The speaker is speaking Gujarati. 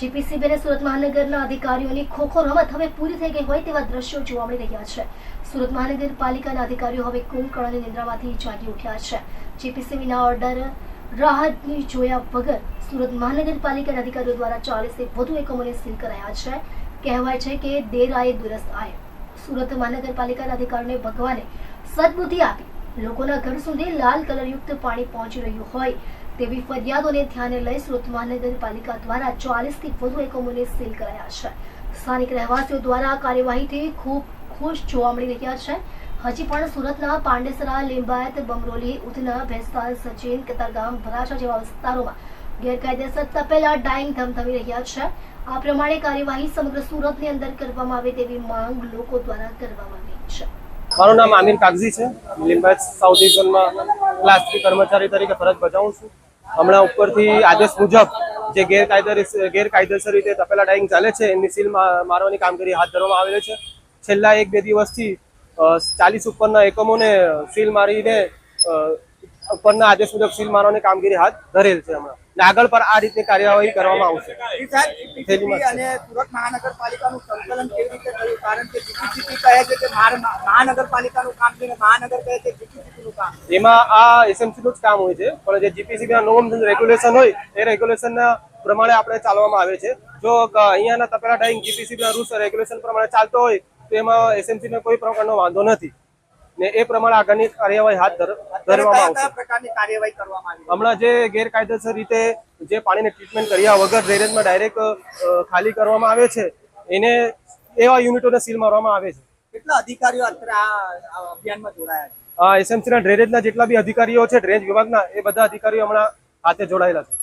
જીપીસીબી બેને સુરત મહાનગરના અધિકારીઓની ખોખો રમત હવે પૂરી થઈ ગઈ હોય તેવા દ્રશ્યો જોવા મળી રહ્યા છે. સુરત મહાનગરપાલિકાના અધિકારીઓ હવે કુંભકર્ણની નિંદ્રામાંથી જાગી ઉઠ્યા છે. જીપીસીબીના ઓર્ડર રાહતની જોયા વગર સુરત મહાનગરપાલિકાના અધિકારીઓ દ્વારા ચાલીસથી વધુ એકમોને સીલ કરાયા છે. કહેવાય છે કે દેર આયે દુરસ્ત આયે. સુરત મહાનગરપાલિકાના અધિકારીઓને ભગવાને સદબુદ્ધિ આપી લોકોના ઘર સુધી લાલ કલરયુક્ત પાણી પહોંચી રહ્યું હોય તેવી ફરિયાદોને ધ્યાને લઈ સુરત મહાનગરપાલિકા દ્વારા ચાલીસથી વધુ એકમોને સીલ કરાયા છે. સ્થાનિક રહેવાસીઓ દ્વારા આ કાર્યવાહીથી ખૂબ ખુશ જોવા મળી રહ્યા છે. હજી પણ સુરતના પાંડેસરા, લિંબાયત, બમરોલી, ઉધના, ભેસ્તાન, સચિન, કતારગામ ભરાછા જેવા વિસ્તારોમાં ગેરકાયદેસર તપેલા ડાઈંગ ધમધમી રહ્યા છે. આ પ્રમાણે કાર્યવાહી સમગ્ર સુરતની અંદર કરવામાં આવે તેવી માંગ લોકો દ્વારા કરવામાં આવી છે. મારું નામ આમિર કાગઝી છે. લીંબાયત સાઉથ ઇઝોનમાં ક્લાસ થ્રી કર્મચારી તરીકે ફરજ બજાવું છું. હમણાં ઉપરથી આદેશ મુજબ જે ગેરકાયદે ગેરકાયદેસર રીતે તપેલા ડાઈંગ ચાલે છે એમની સીલ મારવાની કામગીરી હાથ ધરવામાં આવેલી છે. છેલ્લા એક બે દિવસથી ચાલીસ ઉપરના એકમોને સીલ મારીને ઉપરના આદેશ મુજબ સીલ મારવાની કામગીરી હાથ ધરેલ છે હમણાં. ને આગળ પર આ રીતની કાર્યવાહી કરવામાં આવશે. અને સુરત મહાનગરપાલિકાનું સંકલન કેવી રીતે થયું કારણ કે જીપીસીપી કહે છે કે મહાનગરપાલિકાનું કામ છે મહાનગર કહે છે GPCB કામ. એમાં આ એસએમસીનું જ કામ હોય છે પણ જે જીપીસીબી ના નોર્મ રેગ્યુલેશન હોય એ રેગ્યુલેશન પ્રમાણે આપણે ચાલવામાં આવે છે. જો અહીંયાના તપેલા ડાઈંગ જીપીસીબી ના રૂલ્સ રેગ્યુલેશન પ્રમાણે ચાલતો હોય તો એમાં એસએમસી ને કોઈ પ્રકારનો વાંધો નથી. ને એ પ્રમાણે આગળની કાર્યવાહી હાથ ધર- ધરવામાં આવશે. પ્રકારની કાર્યવાહી કરવામાં હમણાં જે ગેરકાયદેસર રીતે જે પાણીને ટ્રીટમેન્ટ કર્યા વગર ડ્રેનેજમાં ડાયરેક્ટ ખાલી કરવામાં આવે છે એને એવા યુનિટોને સીલ મારવામાં આવે છે. કેટલા અધિકારીઓ આ અભિયાનમાં જોડાયા છે? એસએમસી ના ડ્રેનેજના જેટલા બી અધિકારીઓ છે, ડ્રેનેજ વિભાગના, એ બધા અધિકારીઓ હમણાં હાથે જોડાયેલા છે.